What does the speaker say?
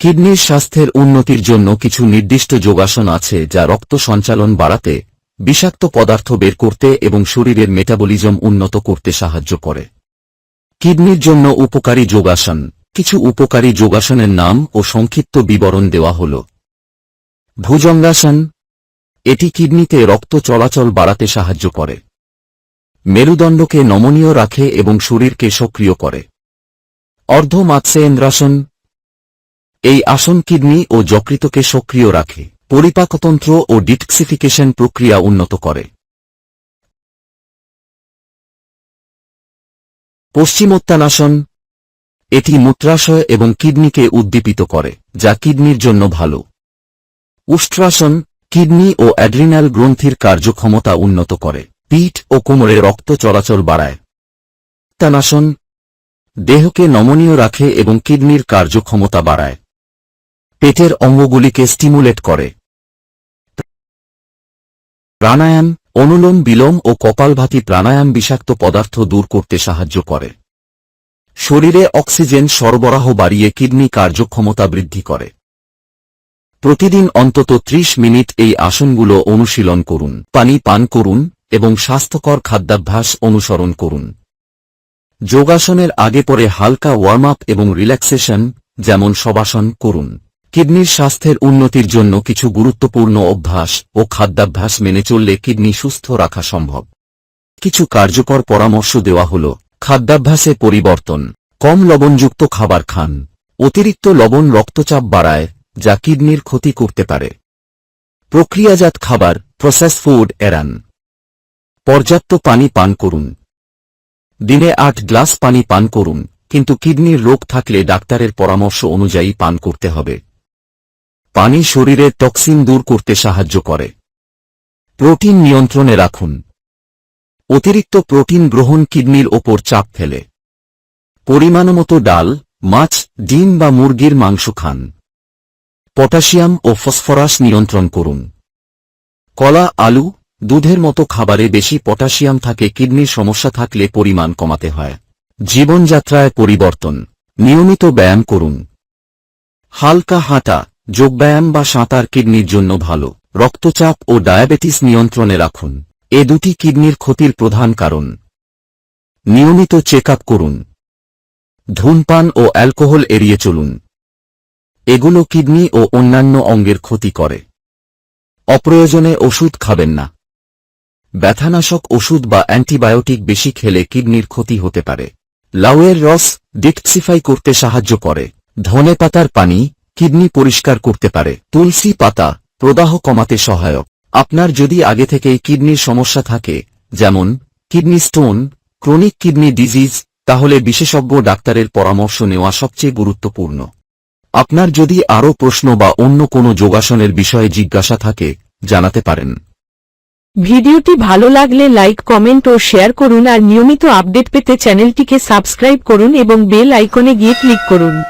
কিডনির স্বাস্থ্যের উন্নতির জন্য কিছু নির্দিষ্ট যোগাসন আছে যা রক্ত সঞ্চালন বাড়াতে, বিষাক্ত পদার্থ বের করতে এবং শরীরের মেটাবলিজম উন্নত করতে সাহায্য করে। কিডনির জন্য উপকারী যোগাসন। কিছু উপকারী যোগাসনের নাম ও সংক্ষিপ্ত বিবরণ দেওয়া হল। ভুজঙ্গাসন। এটি কিডনিতে রক্ত চলাচল বাড়াতে সাহায্য করে। মেরুদণ্ডকে নমনীয় রাখে এবং শরীরকে সক্রিয় করে। অর্ধ মাৎস্যেন্দ্রাসন এই আসন কিডনি ও যকৃতকে সক্রিয় রাখে, পরিপাকতন্ত্র ও ডিটক্সিফিকেশন প্রক্রিয়া উন্নত করে। পশ্চিমোত্তানাসন, এটি মূত্রাশয় এবং কিডনিকে উদ্দীপিত করে, যা কিডনির জন্য ভালো। উষ্ট্রাসন, কিডনি ও অ্যাড্রিনাল গ্রন্থির কার্যক্ষমতা উন্নত করে, পিঠ ও কোমরে রক্ত চলাচল বাড়ায়। তানাসন দেহকে নমনীয় রাখে এবং কিডনির কার্যক্ষমতা বাড়ায়। পেটের অঙ্গগুলিকে স্টিমুলেট করে। প্রাণায়াম, অনুলোম, বিলোম ও কপালভাতি প্রাণায়াম বিষাক্ত পদার্থ দূর করতে সাহায্য করে। শরীরে অক্সিজেন সরবরাহ বাড়িয়ে কিডনি কার্যক্ষমতা বৃদ্ধি করে। প্রতিদিন অন্তত ৩০ মিনিট এই আসনগুলো অনুশীলন করুন, পানি পান করুন এবং স্বাস্থ্যকর খাদ্যাভ্যাস অনুসরণ করুন। যোগাসনের আগে পরে হালকা ওয়ার্ম আপ এবং রিল্যাক্সেশন যেমন সবাসন করুন। কিডনির স্বাস্থ্যের উন্নতির জন্য কিছু গুরুত্বপূর্ণ অভ্যাস ও খাদ্যাভ্যাস মেনে চললে কিডনি সুস্থ রাখা সম্ভব। কিছু কার্যকর পরামর্শ দেওয়া হল, খাদ্যাভ্যাসে পরিবর্তন, কম লবণযুক্ত খাবার খান, অতিরিক্ত লবণ রক্তচাপ বাড়ায়, যা কিডনির ক্ষতি করতে পারে। প্রক্রিয়াজাত খাবার প্রসেস ফুড এড়ান। পর্যাপ্ত পানি পান করুন। দিনে আট গ্লাস পানি পান করুন, কিন্তু কিডনির রোগ থাকলে ডাক্তারের পরামর্শ অনুযায়ী পান করতে হবে। পানি শরীরের টক্সিন দূর করতে সাহায্য করে। প্রোটিন নিয়ন্ত্রণে রাখুন। অতিরিক্ত প্রোটিন গ্রহণ কিডনির ওপর চাপ ফেলে। পরিমাণমতো ডাল, মাছ, ডিম বা মুরগির মাংস খান। পটাশিয়াম ও ফসফরাস নিয়ন্ত্রণ করুন। কলা, আলু, দুধের মতো খাবারে বেশি পটাশিয়াম থাকে কিডনির সমস্যা থাকলে পরিমাণ কমাতে হয়। জীবনযাত্রায় পরিবর্তন। নিয়মিত ব্যায়াম করুন। হালকা হাঁটা। যোগব্যায়াম বা সাঁতার কিডনির জন্য ভালো। রক্তচাপ ও ডায়াবেটিস নিয়ন্ত্রণে রাখুন। এ দুটি কিডনির ক্ষতির প্রধান কারণ। নিয়মিত চেক করুন। ধূমপান ও অ্যালকোহল এড়িয়ে চলুন। এগুলো কিডনি ও অন্যান্য অঙ্গের ক্ষতি করে। অপ্রয়োজনে ওষুধ খাবেন না। ব্যথানাশক ওষুধ বা অ্যান্টিবায়োটিক বেশি খেলে কিডনির ক্ষতি হতে পারে। লাউয়ের রস ডিটক্সিফাই করতে সাহায্য করে। ধনে পাতার পানি কিডনি পরিষ্কার করতে পারে। তুলসী পাতা প্রদাহ কমাতে সহায়ক। আপনার যদি আগে থেকেই কিডনির সমস্যা থাকে, যেমন kidney stone, chronic kidney disease, তাহলে বিশেষজ্ঞ ডাক্তারের পরামর্শ নেওয়া সবচেয়ে গুরুত্বপূর্ণ। আপনার যদি আরও প্রশ্ন বা অন্য কোনো যোগাসনের বিষয়ে জিজ্ঞাসা থাকে, জানাতে পারেন। ভিডিওটি ভালো লাগলে লাইক, কমেন্ট ও শেয়ার করুন আর নিয়মিত আপডেট পেতে চ্যানেলটিকে সাবস্ক্রাইব করুন এবং বেল আইকনে গিয়ে ক্লিক করুন।